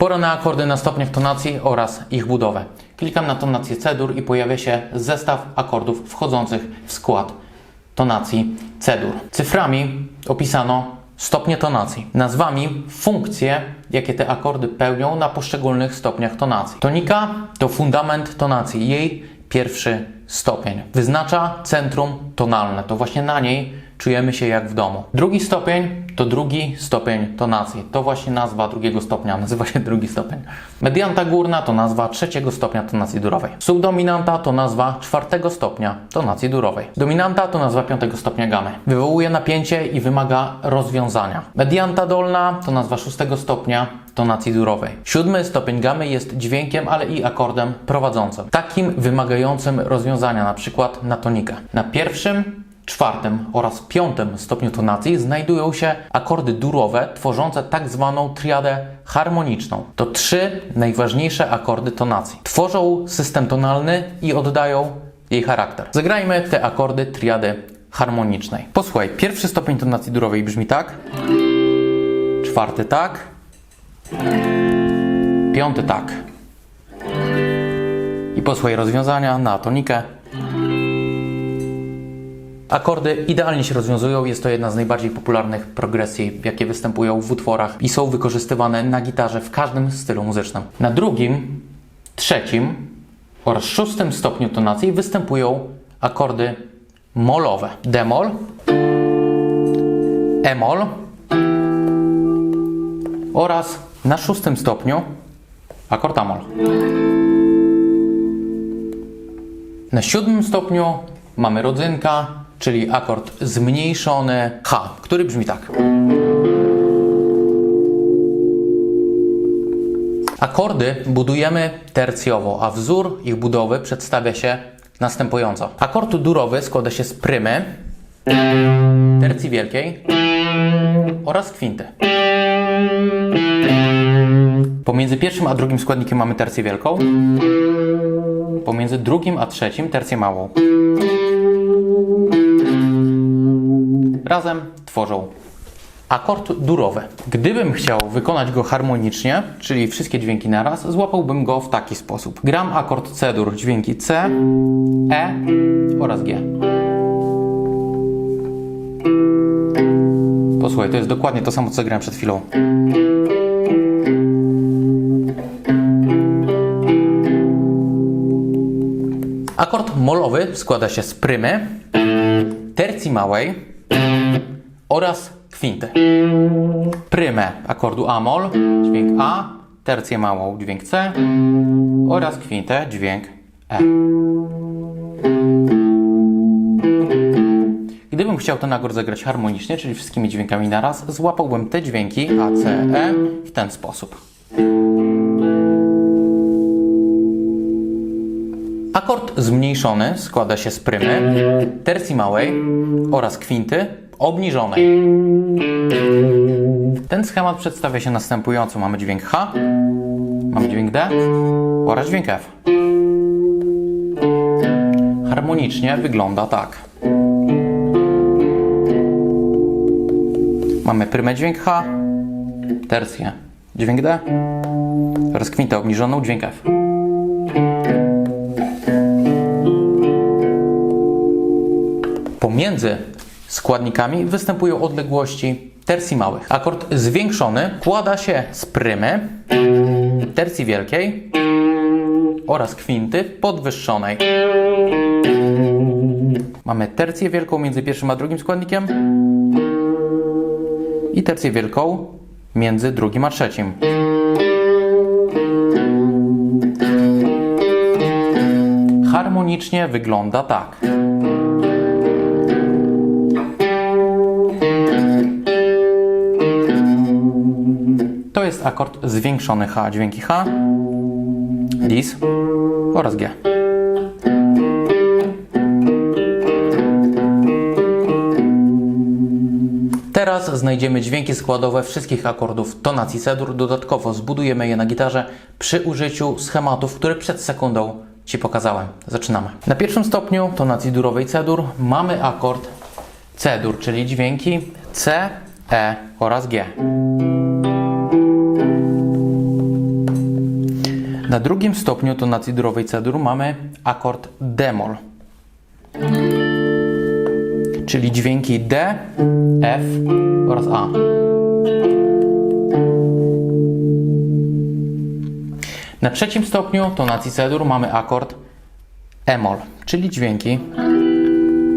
Pora na akordy na stopniach tonacji oraz ich budowę. Klikam na tonację C-dur i pojawia się zestaw akordów wchodzących w skład tonacji C-dur. Cyframi opisano stopnie tonacji, nazwami funkcje, jakie te akordy pełnią na poszczególnych stopniach tonacji. Tonika to fundament tonacji, jej pierwszy stopień. Wyznacza centrum tonalne, to właśnie na niej czujemy się jak w domu. Drugi stopień to drugi stopień tonacji. To właśnie nazwa drugiego stopnia, nazywa się drugi stopień. Medianta górna to nazwa trzeciego stopnia tonacji durowej. Subdominanta to nazwa czwartego stopnia tonacji durowej. Dominanta to nazwa piątego stopnia gamy. Wywołuje napięcie i wymaga rozwiązania. Medianta dolna to nazwa szóstego stopnia tonacji durowej. Siódmy stopień gamy jest dźwiękiem, ale i akordem prowadzącym. Takim wymagającym rozwiązania, na przykład na tonikę. Na pierwszym czwartym oraz piątym stopniu tonacji znajdują się akordy durowe tworzące tak zwaną triadę harmoniczną. To trzy najważniejsze akordy tonacji. Tworzą system tonalny i oddają jej charakter. Zagrajmy te akordy triady harmonicznej. Posłuchaj, pierwszy stopień tonacji durowej brzmi tak, czwarty tak, piąty tak. I posłuchaj rozwiązania na tonikę. Akordy idealnie się rozwiązują, jest to jedna z najbardziej popularnych progresji, jakie występują w utworach i są wykorzystywane na gitarze w każdym stylu muzycznym. Na drugim, trzecim oraz szóstym stopniu tonacji występują akordy molowe. D-moll, E-moll oraz na szóstym stopniu akord A-moll. Na siódmym stopniu mamy rodzynka, czyli akord zmniejszony H, który brzmi tak. Akordy budujemy tercjowo, a wzór ich budowy przedstawia się następująco. Akord durowy składa się z prymy, tercji wielkiej oraz kwinty. Pomiędzy pierwszym a drugim składnikiem mamy tercję wielką, pomiędzy drugim a trzecim tercję małą. Razem tworzą akord durowy. Gdybym chciał wykonać go harmonicznie, czyli wszystkie dźwięki naraz, złapałbym go w taki sposób. Gram akord C-dur, dźwięki C, E oraz G. Posłuchaj, to jest dokładnie to samo, co grałem przed chwilą. Akord molowy składa się z prymy, tercji małej oraz kwinty. Prymę akordu A-moll, dźwięk A, tercję małą, dźwięk C oraz kwintę, dźwięk E. Gdybym chciał ten akord zagrać harmonicznie, czyli wszystkimi dźwiękami naraz, złapałbym te dźwięki A, C, E w ten sposób. Akord zmniejszony składa się z prymy, tercji małej oraz kwinty obniżonej. Ten schemat przedstawia się następująco. Mamy dźwięk H, mamy dźwięk D oraz dźwięk F. Harmonicznie wygląda tak. Mamy prymę dźwięk H, tercję dźwięk D oraz kwintę obniżoną dźwięk F. Pomiędzy składnikami występują odległości tercji małych. Akord zwiększony kłada się z prymy, tercji wielkiej oraz kwinty podwyższonej. Mamy tercję wielką między pierwszym a drugim składnikiem i tercję wielką między drugim a trzecim. Harmonicznie wygląda tak. Jest akord zwiększony H, dźwięki H, Dis oraz G. Teraz znajdziemy dźwięki składowe wszystkich akordów tonacji C-dur. Dodatkowo zbudujemy je na gitarze przy użyciu schematów, które przed sekundą Ci pokazałem. Zaczynamy. Na pierwszym stopniu tonacji durowej C-dur mamy akord C-dur, czyli dźwięki C, E oraz G. Na drugim stopniu tonacji durowej C-dur mamy akord D-moll, czyli dźwięki D, F oraz A. Na trzecim stopniu tonacji C-dur mamy akord E-moll, czyli dźwięki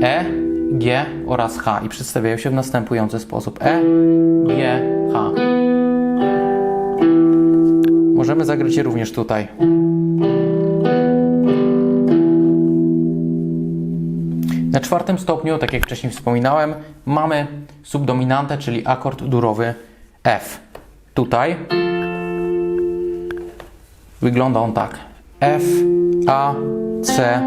E, G oraz H i przedstawiają się w następujący sposób E, G, H. Możemy zagrać je również tutaj. Na czwartym stopniu, tak jak wcześniej wspominałem, mamy subdominantę, czyli akord durowy F. Tutaj wygląda on tak. F, A, C,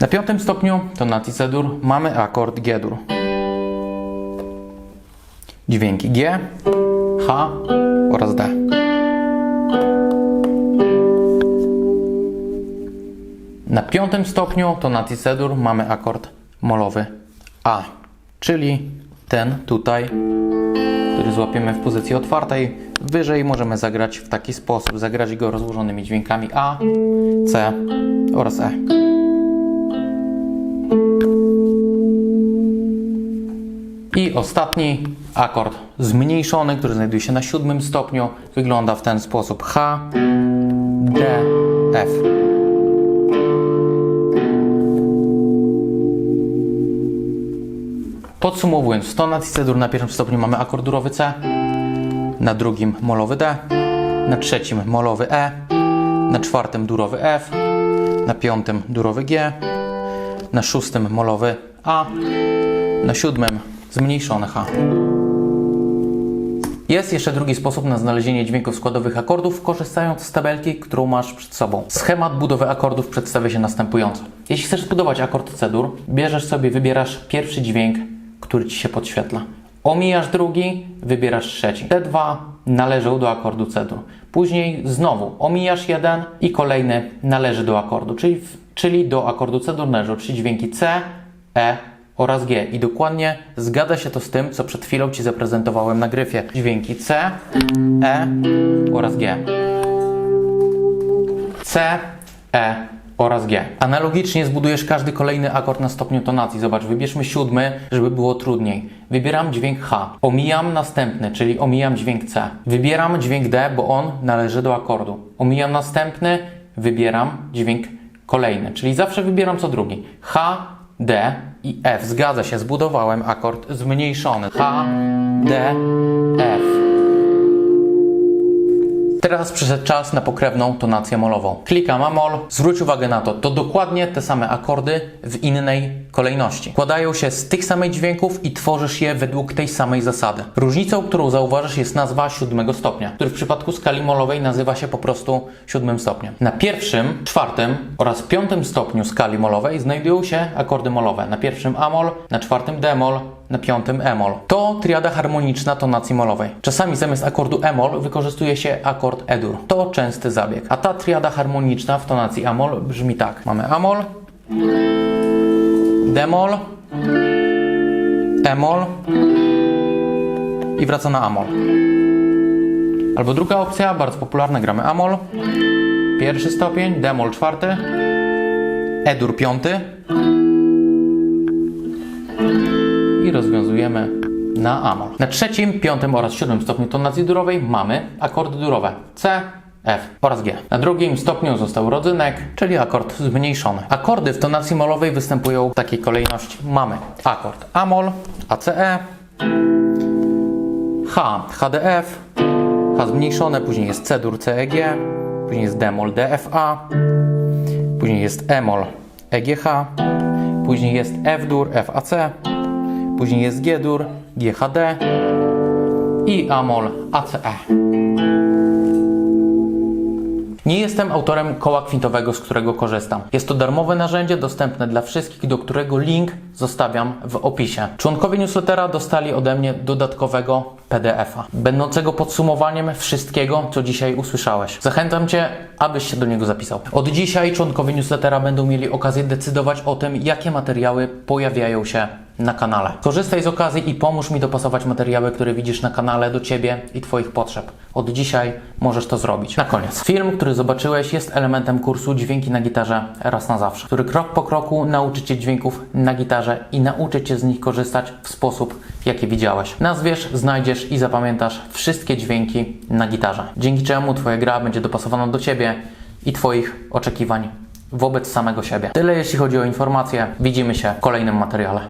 Na piątym stopniu tonacji C-dur mamy akord G-dur. Dźwięki G, H oraz D. Na piątym stopniu tonacji C-dur mamy akord molowy A, czyli ten tutaj, który złapiemy w pozycji otwartej. Wyżej możemy zagrać w taki sposób, zagrać go rozłożonymi dźwiękami A, C oraz E. I ostatni akord zmniejszony, który znajduje się na siódmym stopniu, wygląda w ten sposób H, D, F. Podsumowując, w tonacji C-dur na pierwszym stopniu mamy akord durowy C, na drugim molowy D, na trzecim molowy E, na czwartym durowy F, na piątym durowy G, na szóstym molowy A, na siódmym zmniejszone H. Jest jeszcze drugi sposób na znalezienie dźwięków składowych akordów, korzystając z tabelki, którą masz przed sobą. Schemat budowy akordów przedstawia się następująco. Jeśli chcesz zbudować akord C-dur, bierzesz sobie, wybierasz pierwszy dźwięk, który Ci się podświetla. Omijasz drugi, wybierasz trzeci. Te dwa należą do akordu C-dur. Później znowu omijasz jeden i kolejny należy do akordu, czyli, czyli do akordu C-dur należą trzy dźwięki C, E oraz G. I dokładnie zgadza się to z tym, co przed chwilą Ci zaprezentowałem na gryfie. Dźwięki C, E oraz G. C, E oraz G. Analogicznie zbudujesz każdy kolejny akord na stopniu tonacji. Zobacz, wybierzmy siódmy, żeby było trudniej. Wybieram dźwięk H. Omijam następny, czyli omijam dźwięk C. Wybieram dźwięk D, bo on należy do akordu. Omijam następny, wybieram dźwięk kolejny, czyli zawsze wybieram co drugi. H, D i F. Zgadza się, zbudowałem akord zmniejszony. H, D, F. Teraz przyszedł czas na pokrewną tonację molową. Klikam Amol. Zwróć uwagę na to, to dokładnie te same akordy w innej kolejności. Składają się z tych samych dźwięków i tworzysz je według tej samej zasady. Różnicą, którą zauważysz jest nazwa siódmego stopnia, który w przypadku skali molowej nazywa się po prostu siódmym stopniem. Na pierwszym, czwartym oraz piątym stopniu skali molowej znajdują się akordy molowe. Na pierwszym Amol, na czwartym Demol, na piątym E-moll. To triada harmoniczna tonacji molowej. Czasami zamiast akordu E-moll wykorzystuje się akord E-dur. To częsty zabieg. A ta triada harmoniczna w tonacji A-moll brzmi tak. Mamy A-moll, D-moll, E-moll i wraca na A-moll. Albo druga opcja, bardzo popularna, gramy A-moll, pierwszy stopień, D-moll czwarty, E-dur piąty, i rozwiązujemy na amol. Na trzecim, piątym oraz siódmym stopniu tonacji durowej mamy akordy durowe C, F oraz G. Na drugim stopniu został rodzynek, czyli akord zmniejszony. Akordy w tonacji molowej występują w takiej kolejności. Mamy akord Amol, ACE, H, HDF, H zmniejszone, później jest C-dur, CEG, później jest D-moll, DFA, później jest E-moll, EGH, później jest F-dur, FAC, później jest G-dur, GHD i Amol ACE. Nie jestem autorem koła kwintowego, z którego korzystam. Jest to darmowe narzędzie dostępne dla wszystkich, do którego link zostawiam w opisie. Członkowie newslettera dostali ode mnie dodatkowego PDF-a, będącego podsumowaniem wszystkiego, co dzisiaj usłyszałeś. Zachęcam Cię, abyś się do niego zapisał. Od dzisiaj członkowie newslettera będą mieli okazję decydować o tym, jakie materiały pojawiają się na kanale. Korzystaj z okazji i pomóż mi dopasować materiały, które widzisz na kanale do Ciebie i Twoich potrzeb. Od dzisiaj możesz to zrobić. Na koniec. Film, który zobaczyłeś jest elementem kursu Dźwięki na gitarze raz na zawsze, który krok po kroku nauczy Cię dźwięków na gitarze i nauczy Cię z nich korzystać w sposób, jaki widziałeś. Nazwiesz, znajdziesz i zapamiętasz wszystkie dźwięki na gitarze, dzięki czemu Twoja gra będzie dopasowana do Ciebie i Twoich oczekiwań wobec samego siebie. Tyle jeśli chodzi o informacje. Widzimy się w kolejnym materiale.